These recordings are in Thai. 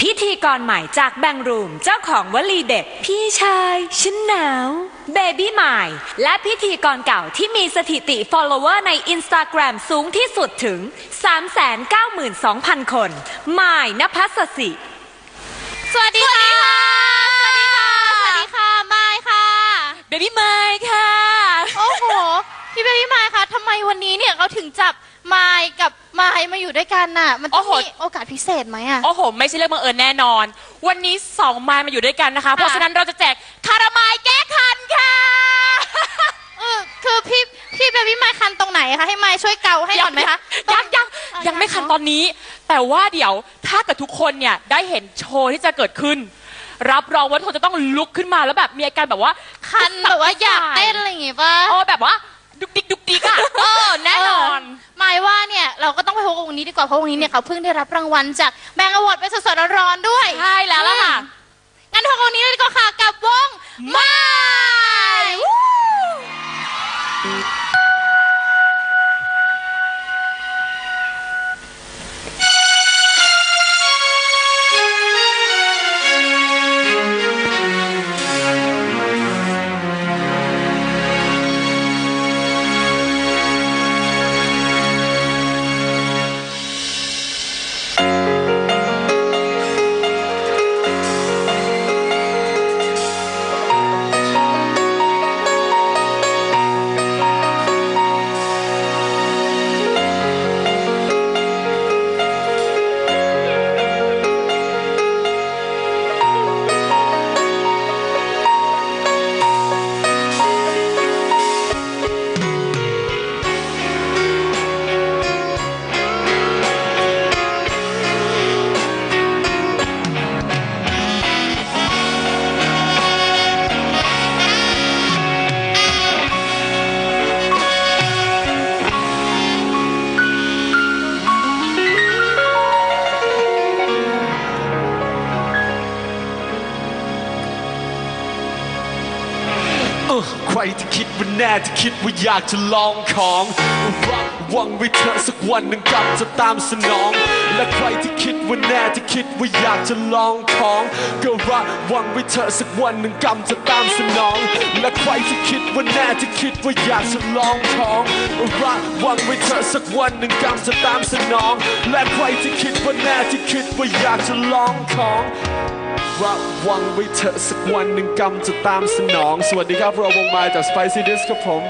พิธีกรใหม่จากแบงรูมเจ้าของวลีเด็ด พี่ชายฉันหนาวเบบี้ใหม่และพิธีกรเก่าที่มีสถิติ follower ใน Instagram สูงที่สุดถึง 392,000 คนหมายนภัสสิ สวัสดีค่ะ สวัสดีค่ะ สวัสดีค่ะ มายค่ะ เบบี้ใหม่ค่ะ โอ้โห พี่เบบี้มายคะทำไมวันนี้เนี่ยเขาถึงจับ มายกับมายมาอยู่ด้วยกันน่ะ มันต้องโอ้โห มีโอกาสพิเศษไหมอะ โอ้โห ไม่ใช่เรื่องบังเอิญแน่นอน วันนี้สองไม้มาอยู่ด้วยกันนะคะ เพราะฉะนั้นเราจะแจกคารามายแก้คันค่ะ เออคือพี่พี่เบบี้มายคันตรงไหนคะให้มายช่วยเกาให้หน่อยไหมคะยังยังเอายังไม่คันเอะตอนนี้ แต่ว่าเดี๋ยวถ้าเกิดทุกคนเนี่ยได้เห็นโชว์ที่จะเกิดขึ้น รับรองว่าทุกคนจะต้องลุกขึ้นมาแล้วแบบมีอาการแบบว่าคันแบบว่าอยากเต้นอะไรอย่างงี้ป่ะโอ้แบบว่าดุกดิกดุกดิกอะเออแน่นอน เมายว่า เนี่ยเราก็ต้องไปพบกับวงนี้ดีกว่าเพราะวงนี้เนี่ยเขาเพิ่งได้รับรางวัลจากแบงก์อวอร์ดไปสดๆร้อนๆด้วยใช่แล้วล่ะค่ะ งั้นพบกับวงนี้เลยดีกว่าค่ะกับวงม ใครที่คิดว่าแน่ที่คิดว่าอยากจะลองของรักหวังไว้เถอสักวันหนึ่งกรรมจะตามสนอง และใครที่คิดว่าแน่ที่คิดว่าอยากจะลองของก็รักหวังไว้เถอสักวันหนึ่งกรรมจะตามสนอง และใครที่คิดว่าแน่ที่คิดว่าอยากจะลองของรักหวังไว้เถอสักวันหนึ่งกรรมจะตามสนอง และใครที่คิดว่าแน่ที่คิดว่าอยากจะลองของ ระวังไว้เถอะสักวันหนึ่งกรรมจะตามสนอง สวัสดีครับเราวงมาจาก Spicy Disc ครับผม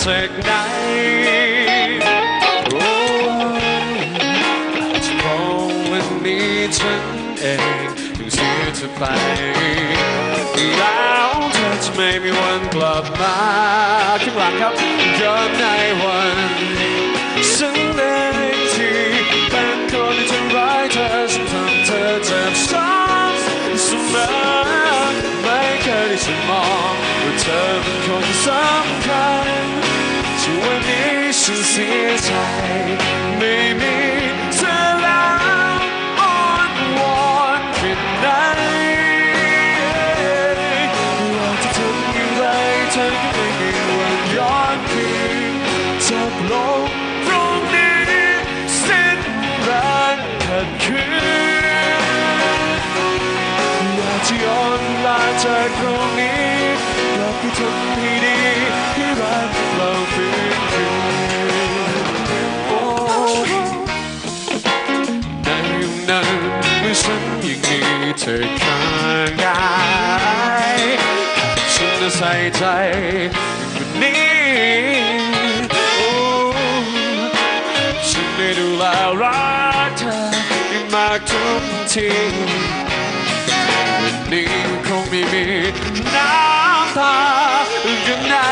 มาจากไหนโอ้อาจจะเพราะวันนี้ฉั ใจไม่มีเธอแล้วอ่อนวอนแค่ไหนว่าจะทำอย่างไรเธอก็ไม่มีวันย้อนคืนจากโลกตรงนี้สิ้นแรงขัดขืนอยากจะย้อนลาจากตรงนี้ ใส่ใจคนนี้ฉันได้ดูแลรักเธอมากทุกทีวันนี้คงไม่มีน้ำตากันในวั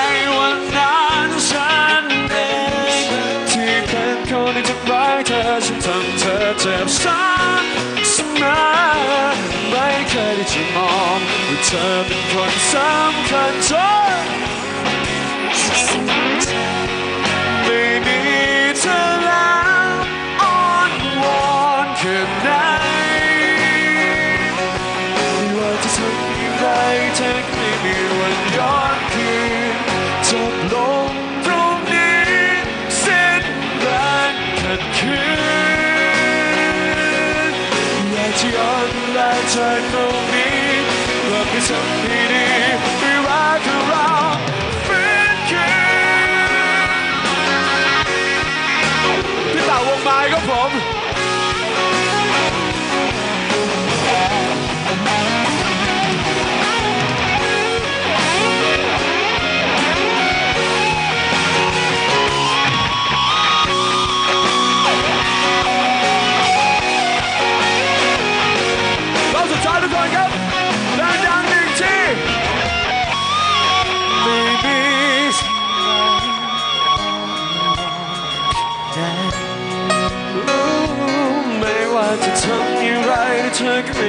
เธอเป็นคนสำคัญจนไม่มีเธอแล้วอ้อนวอนแค่ไหนไม่ว่าจะทำอย่างไรเธอก็ไม่มีวันย้อนคืนจบลงตรงนี้สิ้นแรงขัดขืนอยากจะย้อนเวลาจากตรงนี้ พี่เต่าวงไม้ครับผม ไม่ว่าจะทำอย่างไรเธอก็